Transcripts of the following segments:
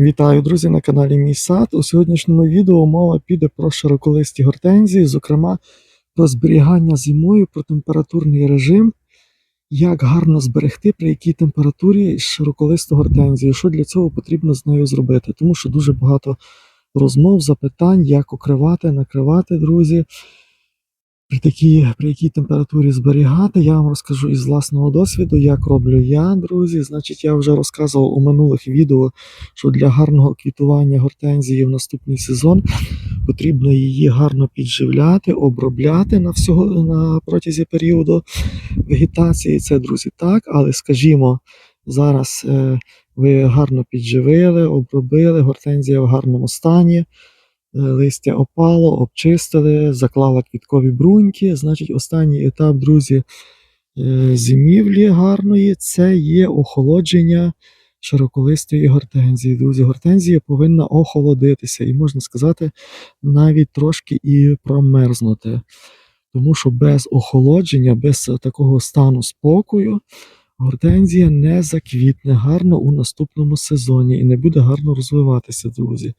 Вітаю, друзі, на каналі Мій Сад. У сьогоднішньому відео мова піде про широколисті гортензії, зокрема про зберігання зимою, про температурний режим, як гарно зберегти, при якій температурі широколисту гортензію, що для цього потрібно з нею зробити. Тому що дуже багато розмов, запитань, як укривати, накривати, друзі. При такій, при якій температурі зберігати, я вам розкажу із власного досвіду, як роблю я, друзі. Значить, я вже розказував у минулих відео, що для гарного квітування гортензії в наступний сезон потрібно її гарно підживляти, обробляти на всього на протязі періоду вегетації. Це, друзі, так, але скажімо, зараз е, ви гарно підживили, обробили, гортензія в гарному стані. Листя опало, обчистили, заклала квіткові бруньки. Значить, останній етап, друзі, е, зимівлі гарної це є охолодження широколистої гортензії. Друзі, гортензія повинна охолодитися і, можна сказати, навіть трошки і промерзнути. Тому що без охолодження, без такого стану спокою, гортензія не заквітне гарно у наступному сезоні і не буде гарно розвиватися, друзі.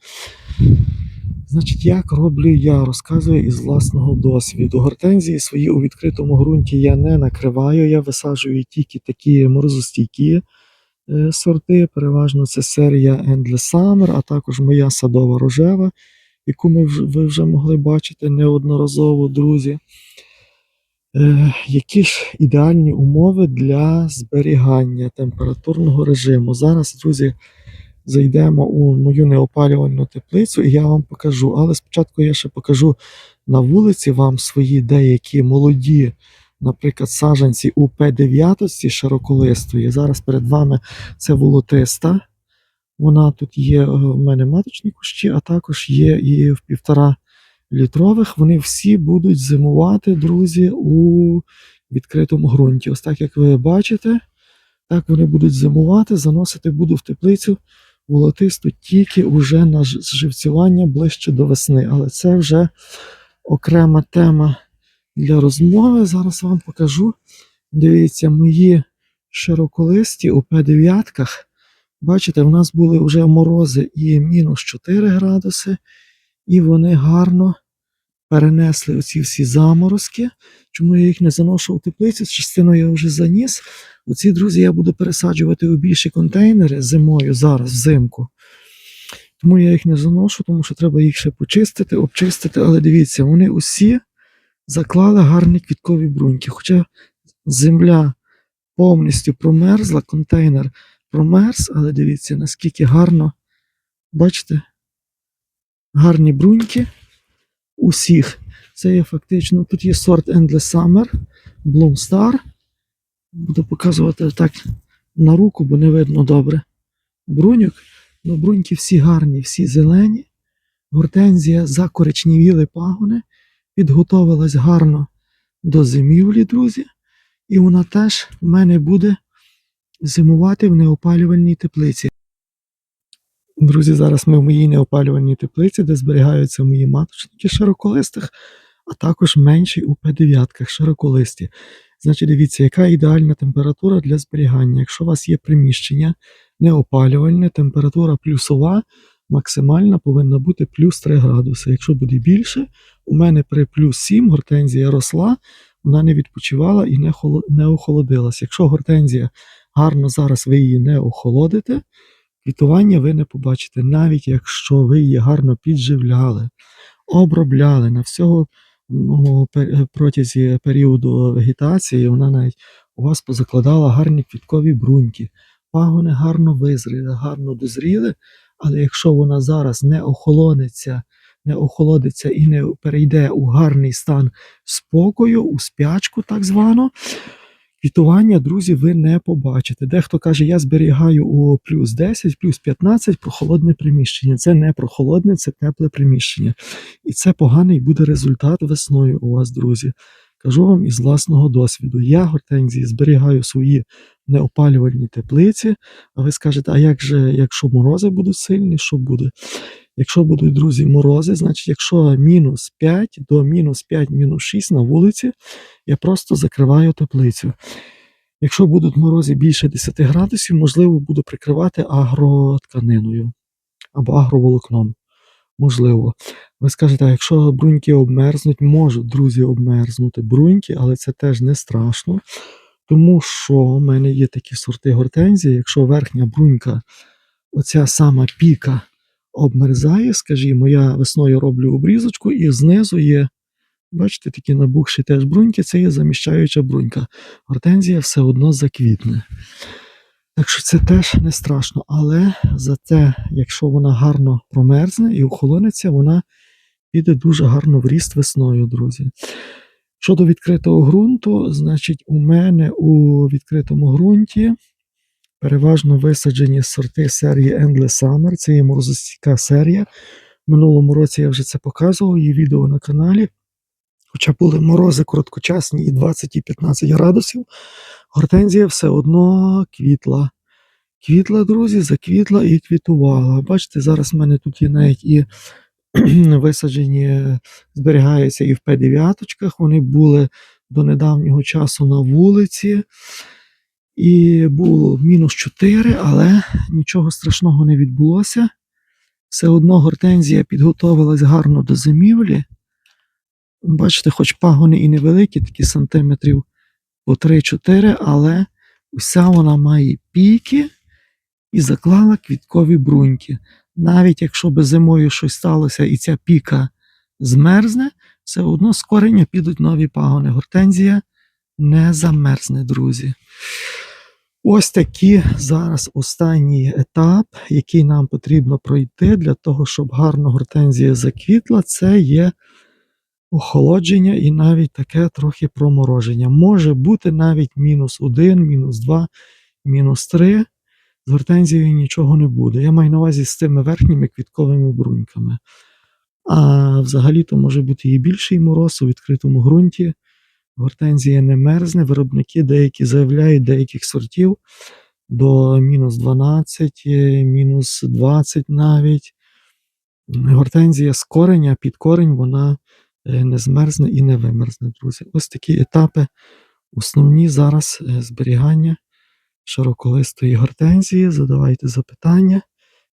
Значить, як роблю я, розказую із власного досвіду. Гортензії свої у відкритому ґрунті я не накриваю, я висаджую тільки такі морозостійкі е, сорти. Переважно це серія Endless Summer, а також моя садова рожева, яку ми ви вже могли бачити неодноразово, друзі. Е, які ж ідеальні умови для зберігання температурного режиму? Зараз, друзі, зайдемо у мою неопалювальну теплицю і я вам покажу. Але спочатку я ще покажу на вулиці вам свої деякі молоді, наприклад, саджанці у П9 широколистої. Зараз перед вами це волотиста. Вона тут є, в мене маточні кущі, а також є і в півтора літрових. Вони всі будуть зимувати, друзі, у відкритому ґрунті. Ось так, як ви бачите, так вони будуть зимувати, заносити буду в теплицю волотисту тільки вже на зживцювання ближче до весни. Але це вже окрема тема для розмови. Зараз вам покажу. Дивіться, мої широколисті у П9. Бачите, в нас були вже морози і мінус 4 градуси, і вони гарно перенесли оці всі заморозки. Чому я їх не заношу у теплицю? Частину я вже заніс. Оці, друзі, я буду пересаджувати у більші контейнери зимою, зараз, взимку. Тому я їх не заношу, тому що треба їх ще почистити, обчистити. Але дивіться, вони усі заклали гарні квіткові бруньки. Хоча земля повністю промерзла, контейнер промерз, але дивіться, наскільки гарно, бачите, гарні бруньки усіх. Це є фактично, тут є сорт Endless Summer, Bloom Star. Буду показувати так на руку, бо не видно добре. Бруньок. Ну, бруньки всі гарні, всі зелені. Гортензія закоричневіли пагони. Підготовилась гарно до зимівлі, друзі. І вона теж в мене буде зимувати в неопалювальній теплиці. Друзі, зараз ми в моїй неопалювальній теплиці, де зберігаються мої маточники широколистих, а також менші у П9 широколисті. Значить, дивіться, яка ідеальна температура для зберігання. Якщо у вас є приміщення неопалювальне, температура плюсова, максимальна повинна бути плюс 3 градуси. Якщо буде більше, у мене при плюс 7 гортензія росла, вона не відпочивала і не, холод... не охолодилась. Якщо гортензія гарно зараз ви її не охолодите, квітування ви не побачите, навіть якщо ви її гарно підживляли, обробляли на всього ну, протязі періоду вегетації, вона навіть у вас позакладала гарні квіткові бруньки, пагони гарно визріли, гарно дозріли, але якщо вона зараз не охолониться, не охолодиться і не перейде у гарний стан спокою, у спячку так звану, Квітування, друзі, ви не побачите. Дехто каже, я зберігаю у плюс 10, плюс 15 прохолодне приміщення. Це не прохолодне, це тепле приміщення. І це поганий буде результат весною у вас, друзі. Кажу вам із власного досвіду. Я гортензії зберігаю свої неопалювальні теплиці. А ви скажете, а як же, якщо морози будуть сильні, що буде? Якщо будуть, друзі, морози, значить, якщо мінус 5 до мінус 5, мінус 6 на вулиці, я просто закриваю теплицю. Якщо будуть морози більше 10 градусів, можливо, буду прикривати агротканиною. або агроволокном. Можливо. Ви скажете, а якщо бруньки обмерзнуть, можуть, друзі, обмерзнути бруньки, але це теж не страшно. Тому що в мене є такі сорти гортензії, якщо верхня брунька, оця сама піка обмерзає, скажімо, я весною роблю обрізочку, і знизу є, бачите, такі набухші теж бруньки, це є заміщаюча брунька. Гортензія все одно заквітне. Так що це теж не страшно, але зате, якщо вона гарно промерзне і охолониться, вона піде дуже гарно в ріст весною, друзі. Щодо відкритого ґрунту, значить, у мене у відкритому ґрунті переважно висаджені сорти серії Endless Summer. Це є морозостійка серія. В минулому році я вже це показував, є відео на каналі. Хоча були морози короткочасні і 20 і 15 градусів, гортензія все одно квітла. Квітла, друзі, заквітла і квітувала. Бачите, зараз в мене тут є навіть і висаджені, зберігаються і в П9. Вони були до недавнього часу на вулиці. І було мінус 4, але нічого страшного не відбулося. Все одно гортензія підготовилась гарно до зимівлі. Бачите, хоч пагони і невеликі, такі сантиметрів по 3-4, але уся вона має піки і заклала квіткові бруньки. Навіть якщо би зимою щось сталося і ця піка змерзне, все одно з кореня підуть нові пагони. Гортензія не замерзне, друзі. Ось такий зараз останній етап, який нам потрібно пройти для того, щоб гарно гортензія заквітла, це є охолодження і навіть таке трохи промороження. Може бути навіть мінус 1, мінус 2, мінус 3. З гортензією нічого не буде. Я маю на увазі з тими верхніми квітковими бруньками. А взагалі-то може бути і більший мороз у відкритому ґрунті. Гортензія не мерзне. Виробники деякі заявляють деяких сортів до мінус 12, мінус 20 навіть. Гортензія з кореня під корень вона е, не змерзне і не вимерзне, друзі. Ось такі етапи, основні зараз е, зберігання широколистої гортензії. Задавайте запитання.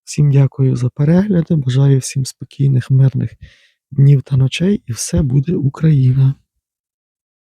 Всім дякую за перегляди. Бажаю всім спокійних, мирних днів та ночей, і все буде Україна!